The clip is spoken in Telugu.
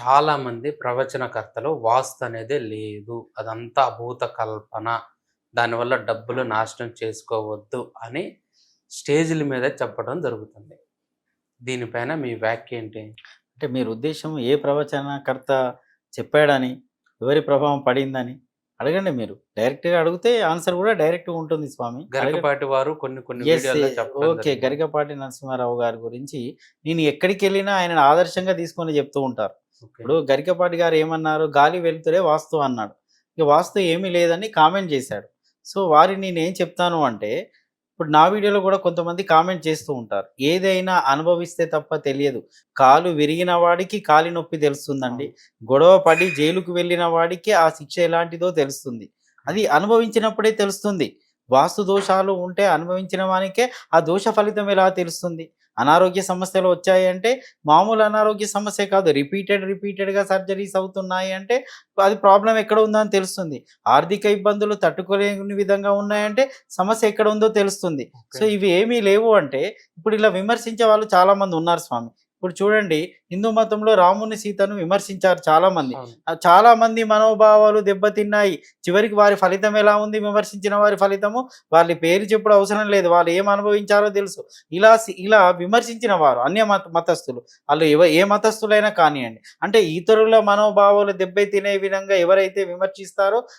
చాలామంది ప్రవచనకర్తలు వాస్తు అనేది లేదు. అదంతా అభూత కల్పన. దానివల్ల డబ్బులు నాశనం చేసుకోవద్దు అని స్టేజ్ల మీద చెప్పడం జరుగుతుంది. దీనిపైన మీ వ్యాఖ్య ఏంటి? అంటే మీరు ఉద్దేశం ఏ ప్రవచనకర్త చెప్పాడని ఎవరి ప్రభావం పడిందని అడగండి మీరు డైరెక్ట్గా అడిగితే ఆన్సర్ కూడా డైరెక్ట్గా ఉంటుంది స్వామి. గరికపాటి వారు కొన్ని కొన్ని ఓకే. గరికపాటి నరసింహారావు గారి గురించి నేను ఎక్కడికి వెళ్ళినా ఆయన ఆదర్శంగా తీసుకొని చెప్తూ ఉంటారు. ఇప్పుడు గరికపాటి గారు ఏమన్నారు గాలి వెళ్తురే వాస్తు అన్నాడు ఇక వాస్తు ఏమీ లేదని కామెంట్ చేశాడు సో వారిని నేను ఏం చెప్తాను అంటే ఇప్పుడు నా వీడియోలో కూడా కొంతమంది కామెంట్ చేస్తూ ఉంటారు. ఏదైనా అనుభవిస్తే తప్ప తెలియదు. కాలు విరిగిన వాడికి కాలి నొప్పి తెలుస్తుందండి. గొడవ పడి జైలుకు వెళ్ళిన వాడికి ఆ శిక్ష ఎలాంటిదో తెలుస్తుంది. అది అనుభవించినప్పుడే తెలుస్తుంది. వాస్తు దోషాలు ఉంటే అనుభవించిన వానికే ఆ దోష ఫలితం ఎలా తెలుస్తుంది? అనారోగ్య సమస్యలు వచ్చాయి అంటే మామూలు అనారోగ్య సమస్య కాదు. రిపీటెడ్ రిపీటెడ్గా సర్జరీస్ అవుతున్నాయి అంటే అది ప్రాబ్లం ఎక్కడ ఉందో అని తెలుస్తుంది. ఆర్థిక ఇబ్బందులు తట్టుకోలేని విధంగా ఉన్నాయంటే సమస్య ఎక్కడ ఉందో తెలుస్తుంది. సో. ఇవి ఏమీ లేవు అంటే ఇప్పుడు ఇలా విమర్శించే వాళ్ళు చాలా మంది ఉన్నారు స్వామి. ఇప్పుడు చూడండి హిందూ మతంలో రాముని సీతను విమర్శించారు చాలా మంది చాలా మంది మనోభావాలు దెబ్బతిన్నాయి. చివరికి వారి ఫలితం ఎలా ఉంది? విమర్శించిన వారి ఫలితము? వాళ్ళ పేరు చెప్పుడు అవసరం లేదు. వాళ్ళు ఏం అనుభవించారో తెలుసు. ఇలా ఇలా విమర్శించిన వారు అన్య మత మతస్థులు. వాళ్ళు ఎవ ఏ మతస్థులైనా కానివ్వండి. అంటే ఇతరుల మనోభావాలు దెబ్బతినే విధంగా ఎవరైతే విమర్శిస్తారో